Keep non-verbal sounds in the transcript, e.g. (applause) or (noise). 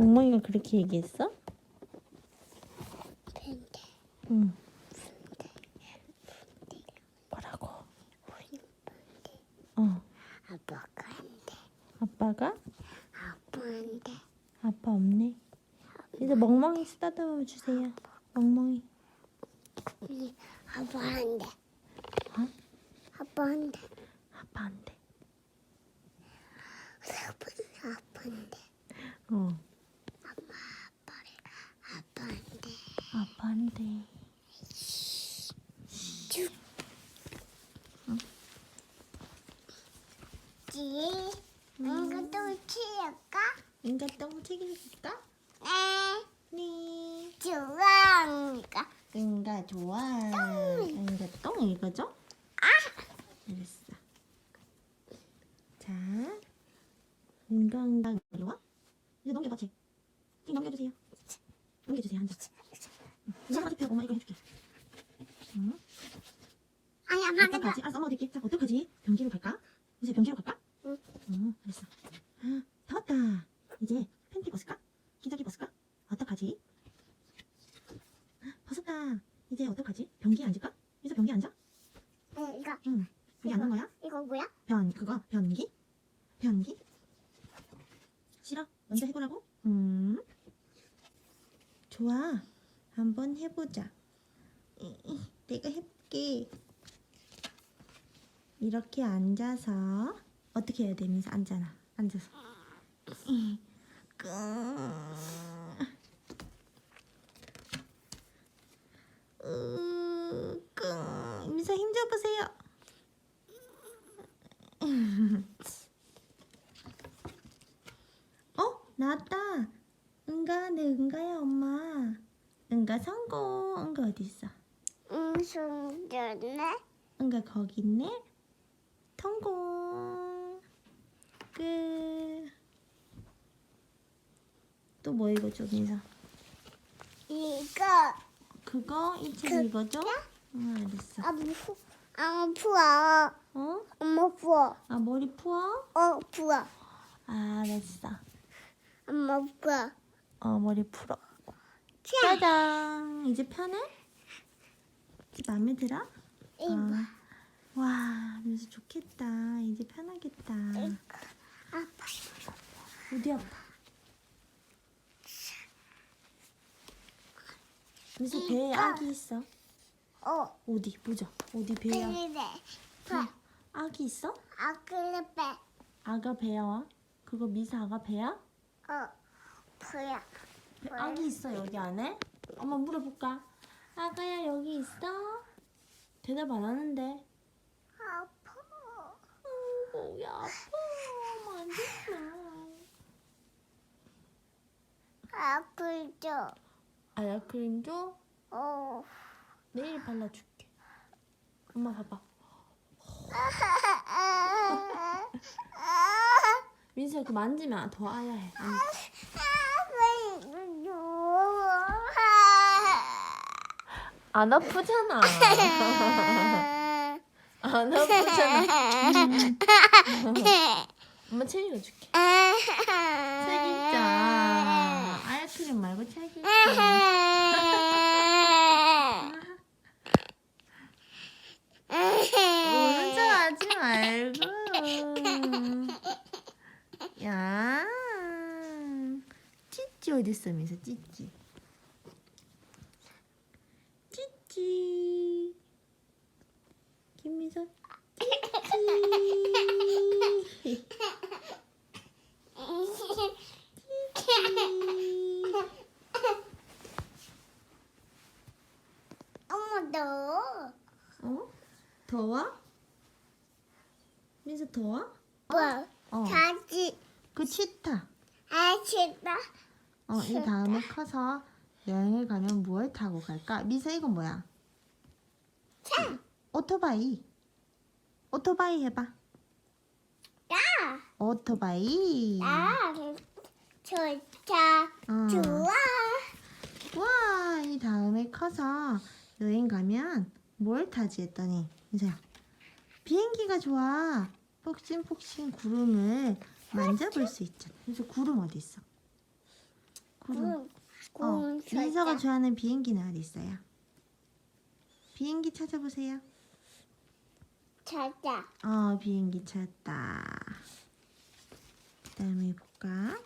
엉망이가 그렇게 얘기했어? 근데 응. 뭐라고? 어. 아빠가 안 돼. 아빠가? 아빠한테 아빠 없네. 이제 멍멍이 쓰다듬어 주세요. 멍멍이. 아빠한테 어? 아빠한테 아빠 안 돼. 아빠한테 어. 아빠한테 아빠 안 돼. 지 이것도 치울까? 인가 똥 책임질까? 네 네. 좋아하니까 인가 좋아. 인가 똥 이거죠? 아 알았어. 자, 인가 인가 이리 와. 이제 넘겨봐 쟤. 찡 넘겨주세요. 넘겨주세요 앉아. 이제 하나 펴. 엄마 이거 해줄게. 응? 아니야 막아 어떡하지? 아, 엄마 어떻게? 자, 어떡하지? 변기로 갈까? 이제 변기로 갈까? 응. 응, 알았어. 아, 다 왔다. 이제 팬티 벗을까? 기저귀 벗을까? 어떡하지? 아, 벗었다. 이제 어떡하지? 변기에 앉을까? 이제 변기에 앉아? 응 이거 응. 여기 앉는 거야? 이거 뭐야? 변, 그거, 변기? 변기? 싫어? 먼저 해보라고? 음. 좋아. 한번 해보자. 내가 해볼게. 이렇게 앉아서 어떻게 해야 돼, 민서? 앉아나. 앉아서. 으, 끙. 민서 힘 줘보세요. 어? 나왔다. 은가, 내 은가야, 엄마. 은가 성공. 은가 어디 있어? 응 손졌네 은가 거기 있네. 성공. 끝. 또뭐 이거죠, 민서? 이거 그거 이책 그- 이거죠? 응, 알았어. 아 부, 아 부어 어? 엄마 부어 아 머리 풀어? 어 아, 알았어. 엄마 부어 어 머리 풀어. 자 짜잔. 이제 편해? 이제 마음에 들어? 이거 아, 와, 민수 좋겠다. 이제 편하겠다. 아빠 어디 아파? 민수 배에 이거. 아기 있어? 어 어디 보자. 어디 배에 아- 그래 봐 아기 있어? 아 그래 봐 아가 배야 와? 그거 미사 아가 배야? 어 뭐야 뭐야? 아기 있어 여기 안에? 엄마 물어볼까? 아가야 여기 있어? 대답 안 하는데. 아파 아이고 야 아파. 만지지 마. 아프죠 아야 크림 줘? 어 내일 발라줄게. 엄마 봐봐. 민수야 그 만지면 더 아야 해. 안- 안 아프잖아. 안 아프잖아. (laughs) 엄마 책 읽어줄게. (laughs) 책 읽자. 아이스크림 말고 책 읽자. 우는 척 하지 말고. 야. 찌찌 어딨어, 민서? 찌찌. 찌찌. 찌찌. 엄마 너 어? 더워? 민서 더워? 뭐? 어. 자지 그 치타. 아시다 어, 이 다음에 커서 여행을 가면 무엇 타고 갈까? 미서 이건 뭐야? 차 오토바이. 오토바이 해봐. 야! 오토바이. 야! 좋다 어. 좋아 와, 이 다음에 커서 여행 가면 뭘 타지 했더니 미서야 비행기가 좋아. 폭신폭신 구름을 만져볼 수 있잖아. 그래서 구름 어디 있어? 구름. 군, 어, 군, 민서가. 좋아하는 비행기는 어디 있어요? 비행기 찾아보세요. 철자. 어, 비행기 찾았다. 그다음에 볼까?